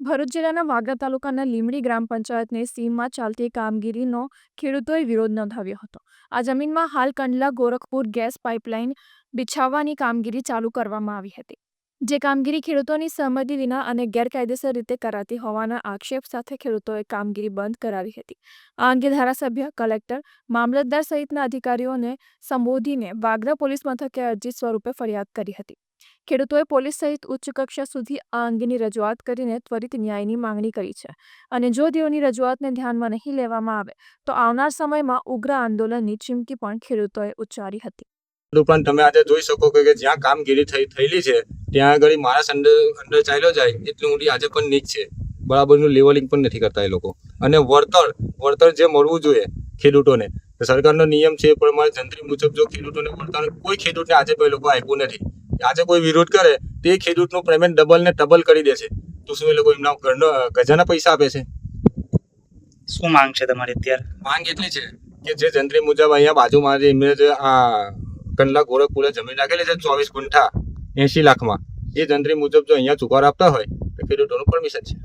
ભરૂચ જિલ્લાના વાગરા તાલુકાના લીમડી ગ્રામ પંચાયતની સીમમાં ચાલતી કામગીરીનો ખેડૂતોએ વિરોધ નોંધાવ્યો હતો. આ જમીનમાં હાલ કંડલા, ગોરખપુર ગેસ પાઇપલાઇન બિછાવવાની કામગીરી ચાલુ કરવામાં આવી હતી. જે કામગીરી ખેડૂતોની સહમતિ વિના અને ગેરકાયદેસર રીતે કરાતી હોવાના આક્ષેપ સાથે ખેડૂતોએ કામગીરી બંધ કરાવી હતી. આ અંગે ધારાસભ્ય, કલેક્ટર, મામલતદાર સહિતના અધિકારીઓને સંબોધીને વાગરા પોલીસ મથકે અરજી સ્વરૂપે ફરિયાદ કરી હતી. ખેડૂતોએ પોલીસ સહિત ઉચ્ચ કક્ષા સુધી આ અંગેની રજૂઆત કરીને ત્વરિત ન્યાયની માંગણી કરી છે. અને જો તેઓની રજૂઆતને ધ્યાનમાં નહીં લેવામાં આવે, તો આવનાર સમયમાં ઉગ્ર આંદોલનની ચીમકી પણ ખેડૂતોએ ઉચ્ચારી હતી. ઉપરાંત તમે આજે જોઈ શકો કે જ્યાં કામગીરી થઈ, થયેલી છે, ત્યાં આગળ માણસ અંદર અંદર ચાલ્યો જાય, એટલી ઊંડી આજે પણ નીચ છે. બરાબરનું લેવલિંગ પણ નથી કરતા એ લોકો. અને વળતર વળતર જે મળવું જોઈએ ખેડૂતોને સરકારનો નિયમ છે એ પ્રમાણે જંત્રી મુજબ જો ખેડૂતોને વળતર, કોઈ ખેડૂતને આજે પણ લોકો આપ્યું નથી. આજે કોઈ વિરોધ કરે તે ખેડૂતનું પેમેન્ટ ડબલ ને ડબલ કરી દે છે. તો શું એ લોકો એમના ઘરનો ગજાના પૈસા આપે છે? શું માંગ છે તમારી અત્યારે? માંગ એટલી છે કે જે જંત્રી મુજબ અહીંયા બાજુમાં જે એમને જે આ કંડલા ગોરખપુરે જમીન રાખેલી છે ચોવીસ ગુંઠા એંશી લાખમાં એ જંત્રી મુજબ જો અહીંયા ચુકારો આપતા હોય તો ખેડૂતોનું પરમિશન છે.